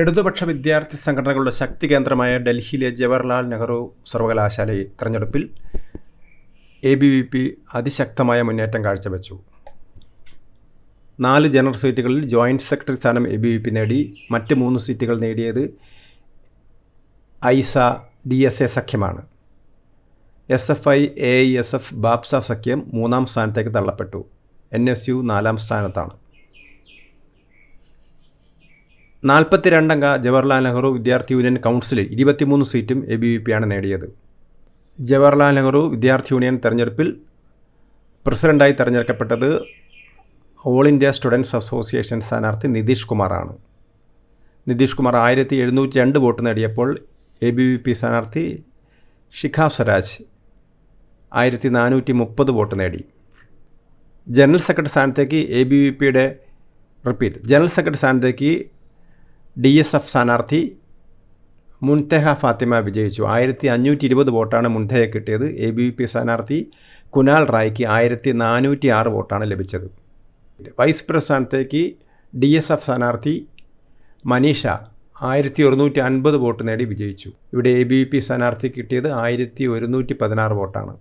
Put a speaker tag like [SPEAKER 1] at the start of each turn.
[SPEAKER 1] ഇടതുപക്ഷ വിദ്യാർത്ഥി സംഘടനകളുടെ ശക്തി കേന്ദ്രമായ ഡൽഹിയിലെ ജവഹർലാൽ നെഹ്റു സർവകലാശാലയിൽ തെരഞ്ഞെടുപ്പിൽ എ ബി വി പി അതിശക്തമായ മുന്നേറ്റം കാഴ്ചവെച്ചു. നാല് ജനറൽ സീറ്റുകളിൽ ജോയിന്റ് സെക്രട്ടറി സ്ഥാനം എ ബി വി പി നേടി. മറ്റ് മൂന്ന് സീറ്റുകൾ നേടിയത് ഐസ D S A സഖ്യമാണ്. S F I A S F BAPSA സഖ്യം മൂന്നാം സ്ഥാനത്തേക്ക് തള്ളപ്പെട്ടു. എൻ എസ് യു നാലാം സ്ഥാനത്താണ്. നാൽപ്പത്തി രണ്ടംഗ ജവഹർലാൽ നെഹ്റു വിദ്യാർത്ഥി യൂണിയൻ കൗൺസിലിൽ ഇരുപത്തിമൂന്ന് സീറ്റും എ ബി വി പിയാണ് നേടിയത്. ജവഹർലാൽ നെഹ്റു വിദ്യാർത്ഥി യൂണിയൻ തെരഞ്ഞെടുപ്പിൽ പ്രസിഡന്റായി തെരഞ്ഞെടുക്കപ്പെട്ടത് ഓൾ ഇന്ത്യ സ്റ്റുഡൻസ് അസോസിയേഷൻ സ്ഥാനാർത്ഥി നിതീഷ് കുമാറാണ്. നിതീഷ് കുമാർ ആയിരത്തി എഴുന്നൂറ്റി രണ്ട് വോട്ട് നേടിയപ്പോൾ എ ബി വി പി സ്ഥാനാർത്ഥി ശിഖ സ്വരാജ് ആയിരത്തി നാനൂറ്റി മുപ്പത് വോട്ട് നേടി. ജനറൽ സെക്രട്ടറി സ്ഥാനത്തേക്ക് എ ബി വി പിയുടെ റിപ്പീറ്റ് ജനറൽ സെക്രട്ടറി സ്ഥാനത്തേക്ക് ഡി എസ് എഫ് സ്ഥാനാർത്ഥി മുൻതഹ ഫാത്തിമ വിജയിച്ചു. ആയിരത്തി അഞ്ഞൂറ്റി ഇരുപത് വോട്ടാണ് മുൻതഹയെ കിട്ടിയത്. എ ബി പി സ്ഥാനാർത്ഥി കുനാൽ റായ്ക്ക് ആയിരത്തി നാനൂറ്റി ആറ് വോട്ടാണ് ലഭിച്ചത്. വൈസ് സ്ഥാനത്തേക്ക് ഡി എസ് എഫ് സ്ഥാനാർത്ഥി മനീഷ ആയിരത്തി ഒരുന്നൂറ്റി അൻപത് വോട്ട് നേടി വിജയിച്ചു. ഇവിടെ എ ബി വി പി സ്ഥാനാർത്ഥി കിട്ടിയത് ആയിരത്തി ഒരുന്നൂറ്റി പതിനാറ് വോട്ടാണ്.